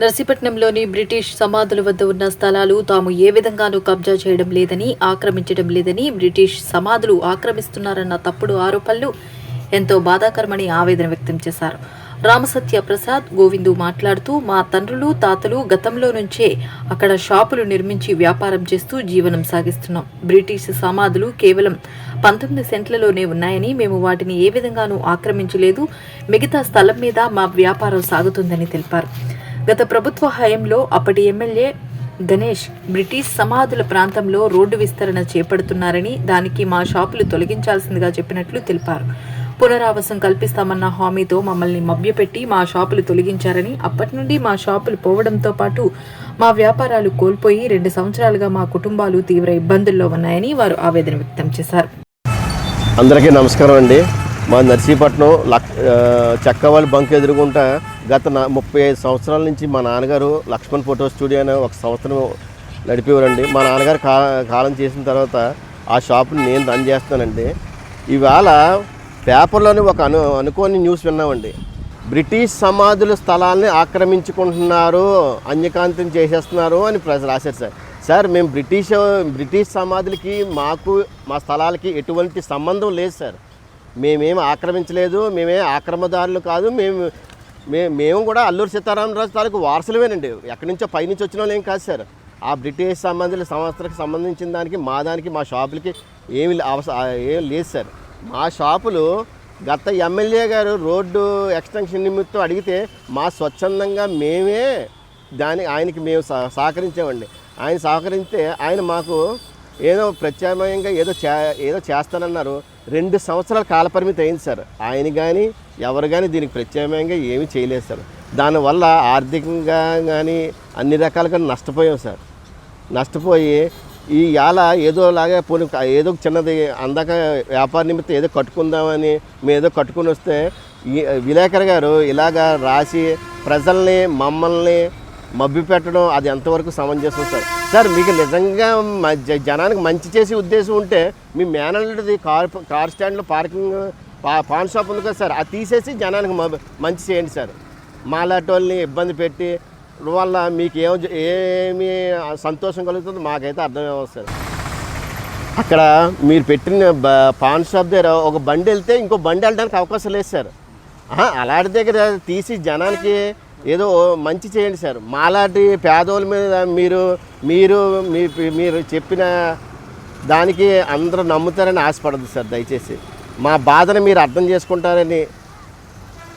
నర్సీపట్నంలోని British సమాధుల వద్ద ఉన్న స్థలాలు తాము ఏ విధంగానూ కబ్జా చేయడం లేదని ఆక్రమించడం లేదని బ్రిటిష్ సమాధులు ఆక్రమిస్తున్నారన్న తప్పుడు ఆరోపణలు ఎంతో బాధాకరమని ఆవేదన వ్యక్తం చేశారు. రామసత్య ప్రసాద్ గోవిందు మాట్లాడుతూ మా తండ్రులు తాతలు గతంలో నుంచే అక్కడ షాపులు నిర్మించి వ్యాపారం చేస్తూ జీవనం సాగిస్తున్నాం. బ్రిటిష్ సమాధులు కేవలం పంతొమ్మిది సెంట్లలోనే ఉన్నాయని మేము వాటిని ఏ విధంగానూ ఆక్రమించలేదు. మిగతా స్థలం మీద మా వ్యాపారం సాగుతుందని తెలిపారు. గత ప్రభుత్వ హయాంలో అప్పటి ఎమ్మెల్యే గణేష్ బ్రిటిష్ సమాధుల ప్రాంతంలో రోడ్డు విస్తరణ చేపడుతున్నారని దానికి మా షాపులు తొలగించాల్సిందిగా చెప్పినట్లు తెలిపారు. పునరావాసం కల్పిస్తామన్న హామీతో మమ్మల్ని మభ్యపెట్టి మా షాపులు తొలగించారని అప్పటి నుండి మా షాపులు పోవడంతో పాటు మా వ్యాపారాలు కోల్పోయి రెండు సంవత్సరాలుగా మా కుటుంబాలు తీవ్ర ఇబ్బందుల్లో ఉన్నాయని వారు ఆవేదన వ్యక్తం చేశారు. అందరికీ నమస్కారం అండి. మా నర్సీపట్నం లక్ ఆ, బంక్ ఎదురుగుంటా గత ముప్పై ఐదు సంవత్సరాల నుంచి మా నాన్నగారు లక్ష్మణ్ ఫోటో స్టూడియో అనే ఒక సంవత్సరం నడిపేవారండి మా నాన్నగారు కా కాలం చేసిన తర్వాత ఆ షాప్ని నేను రన్ చేస్తానండి ఇవాళ పేపర్లోని ఒక అను అనుకోని న్యూస్ విన్నామండి. బ్రిటిష్ సమాధుల స్థలాల్ని ఆక్రమించుకుంటున్నారు అన్యకాంతం చేసేస్తున్నారు అని రాశారు సార్. సార్ మేము బ్రిటిష్ బ్రిటిష్ సమాధులకి మాకు మా స్థలాలకి ఎటువంటి సంబంధం లేదు సార్. మేమేం ఆక్రమించలేదు మేమే ఆక్రమదారులు కాదు మేము మే మేము కూడా అల్లూరు సీతారామరాజు తాలూకు వారసులమేనండి. ఎక్కడి నుంచో పైనుంచి వచ్చిన వాళ్ళు ఏం కాదు సార్. ఆ బ్రిటిష్ సంబంధించిన సంస్థలకు సంబంధించిన దానికి మా దానికి మా షాపులకి ఏమి అవస ఏం లేదు సార్. మా షాపులు గత ఎమ్మెల్యే గారు రోడ్డు ఎక్స్టెన్షన్ నిమిత్తం అడిగితే మా స్వచ్ఛందంగా మేమే దాని ఆయనకి మేము సహ- సహకరించామండి. ఆయన సహకరిస్తే ఆయన మాకు ఏదో ప్రత్యామ్నాయంగా ఏదో చే ఏదో చేస్తానన్నారు. రెండు సంవత్సరాల కాలపరిమితి అయింది సార్. ఆయన కానీ ఎవరు కానీ దీనికి ప్రత్యామ్నాయంగా ఏమీ చేయలేదు సార్. దానివల్ల ఆర్థికంగా కానీ అన్ని రకాలుగా నష్టపోయాం సార్. నష్టపోయి ఈ యాల ఏదోలాగా పోనీ ఏదో ఒక చిన్నది అందాక వ్యాపార నిమిత్తం ఏదో కట్టుకుందామని మేము ఏదో కట్టుకుని వస్తే ఈ విలేకర్ గారు ఇలాగా రాసి ప్రజల్ని మమ్మల్ని మబ్బి పెట్టడం అది ఎంతవరకు సమంజసం సార్? సార్ మీకు నిజంగా మ- జ- జనానికి మంచి చేసే ఉద్దేశం ఉంటే మీ మేనల్ది కార్ కార్ స్టాండ్లో పార్కింగ్ పా పాన్ షాప్ ఉంది కదా సార్ అది తీసేసి జనానికి మ- మంచి చేయండి సార్. మాలాంటి వాళ్ళని ఇబ్బంది పెట్టి వల్ల మీకు ఏం ఏమి సంతోషం కలుగుతుందో మాకైతే అర్థం అవ్వదు సార్. అక్కడ మీరు పెట్టిన పాన్ షాప్ దగ్గర ఒక బండి వెళ్తే ఇంకో బండి వెళ్ళడానికి అవకాశం లేదు సార్. అలాంటి దగ్గర తీసి జనానికి ఏదో మంచి చేయండి సార్. మాలాంటి పేదోళ్ళ మీద మీరు మీరు మీ- మీరు చెప్పిన దానికి అందరూ నమ్ముతారని ఆశపడదు సార్ దయచేసి. మా బాధను మీరు అర్థం చేసుకుంటారని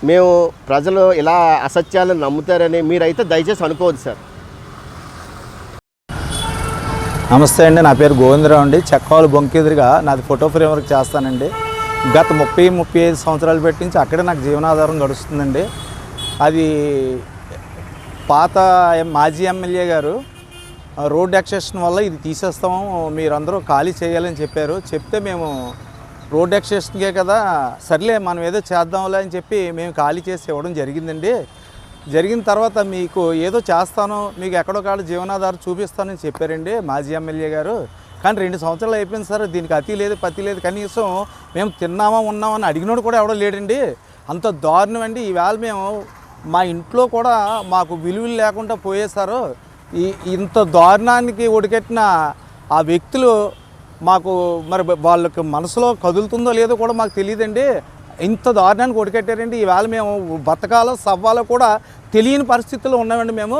మేము ప్రజలు ఇలా అసత్యాలను నమ్ముతారని మీరైతే దయచేసి అనుకోవద్దు సార్. నమస్తే అండి నా పేరు గోవిందరావు అండి. చెక్కవాళ్ళు బొంకెదురుగా నాది ఫోటో ఫ్రేమ్ వర్క్ చేస్తానండి. గత ముప్పై ముప్పై ఐదు సంవత్సరాలు పెట్టి నుంచి అక్కడే నాకు జీవనాధారం గడుస్తుందండి. అది పాత మాజీ ఎమ్మెల్యే గారు ఆ, రోడ్ ఎక్సెషన్ వల్ల ఇది తీసేస్తాము మీరందరూ ఖాళీ చేయాలని చెప్పారు. చెప్తే మేము రోడ్ ఎక్సెషన్కే కదా సర్లే మనం ఏదో చేద్దాంలే అని చెప్పి మేము ఖాళీ చేసి ఇవ్వడం జరిగిందండి. జరిగిన తర్వాత మీకు ఏదో చేస్తాను మీకు ఎక్కడో కాడ జీవనాధారం చూపిస్తానని చెప్పారండి మాజీ ఎమ్మెల్యే గారు. కానీ రెండు సంవత్సరాలు అయిపోయింది సార్ దీనికి అతి లేదు పతి లేదు కనీసం మేము తిన్నామా ఉన్నామని అడిగినోడు కూడా ఎవడో లేడండి. అంత దారుణం అండి. ఈవేళ మేము మా ఇంట్లో కూడా మాకు విలువలు లేకుండా పోయేశారు. ఈ ఇంత దారుణానికి ఒడికెట్టిన ఆ వ్యక్తులు మాకు మరి వాళ్ళకి మనసులో కదులుతుందో లేదో కూడా మాకు తెలియదండి. ఇంత దారుణానికి ఒడికెట్టారండి ఈవేళ మేము బతకాలో సవ్వాలో కూడా తెలియని పరిస్థితుల్లో ఉన్నామండి మేము.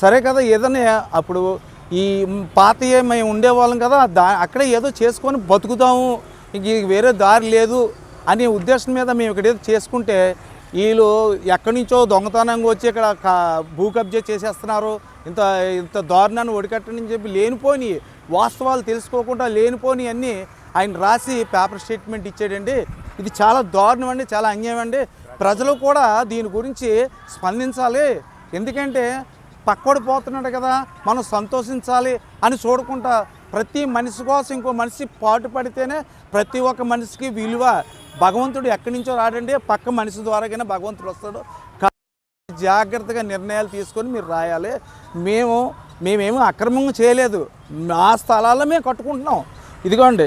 సరే కదా ఏదైనా అప్పుడు ఈ పాతయే మేము ఉండేవాళ్ళం కదా దా అక్కడే ఏదో చేసుకొని బతుకుతాము ఇంక వేరే దారి లేదు అనే ఉద్దేశం మీద మేము ఇక్కడ ఏదో చేసుకుంటే వీళ్ళు ఎక్కడి నుంచో దొంగతనంగా వచ్చి ఇక్కడ కా- భూ కబ్జా చేసేస్తున్నారు. ఇంత ఇంత దారుణాన్ని ఒడికట్టని చెప్పి లేనిపోని వాస్తవాలు తెలుసుకోకుండా లేనిపోని అన్నీ ఆయన రాసి పేపర్ స్టేట్మెంట్ ఇచ్చాడండి. ఇది చాలా దారుణం అండి చాలా అన్యాయం అండి. ప్రజలు కూడా దీని గురించి స్పందించాలి. ఎందుకంటే పక్కడు పోతున్నాడు కదా మనం సంతోషించాలి అని చూడకుండా ప్రతి మనిషి కోసం ఇంకో మనిషి పాటు పడితేనే ప్రతి ఒక్క మనిషికి విలువ. భగవంతుడు ఎక్కడి నుంచో రాడండి పక్క మనిషి ద్వారాగానే భగవంతుడు వస్తాడు. జాగ్రత్తగా నిర్ణయాలు తీసుకొని మీరు రాయాలి. మేము మేమేమి అక్రమంగా చేయలేదు. మా స్థలాల్లో మేము కట్టుకుంటున్నాం. ఇదిగోండి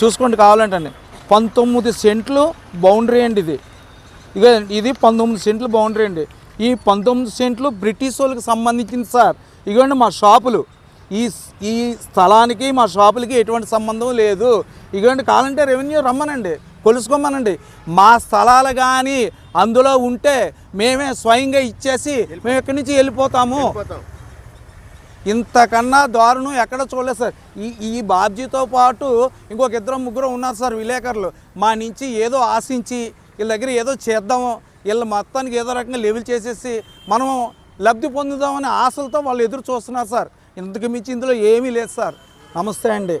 చూసుకోండి కావాలంటే పంతొమ్మిది సెంట్లు బౌండరీ అండి ఇది. ఇక ఇది పంతొమ్మిది సెంట్లు బౌండరీ అండి. ఈ పంతొమ్మిది సెంట్లు బ్రిటిష్ వాళ్ళకి సంబంధించింది సార్. ఇదిగోండి మా షాపులు. ఈ ఈ స్థలానికి మా షాపులకి ఎటువంటి సంబంధం లేదు. ఇదిగోండి కావాలంటే రెవెన్యూ రమ్మనండి. కొలుసుకోమనండి మా స్థలాలు కానీ అందులో ఉంటే మేమే స్వయంగా ఇచ్చేసి మేము ఇక్కడి నుంచి వెళ్ళిపోతాము. ఇంతకన్నా దారుణం ఎక్కడ చూడలేదు సార్. ఈ ఈ బాబ్జీతో పాటు ఇంకొక ఇద్దరు ముగ్గురు ఉన్నారు సార్ విలేకరులు. మా నుంచి ఏదో ఆశించి వీళ్ళ దగ్గర ఏదో చేద్దాము. వీళ్ళ మొత్తానికి ఏదో రకంగా లెవెల్ చేసేసి మనం లబ్ధి పొందుదామనే ఆశలతో వాళ్ళు ఎదురు చూస్తున్నారు సార్. ఇంతకు మించి ఇందులో ఏమీ లేదు సార్. నమస్తే అండి.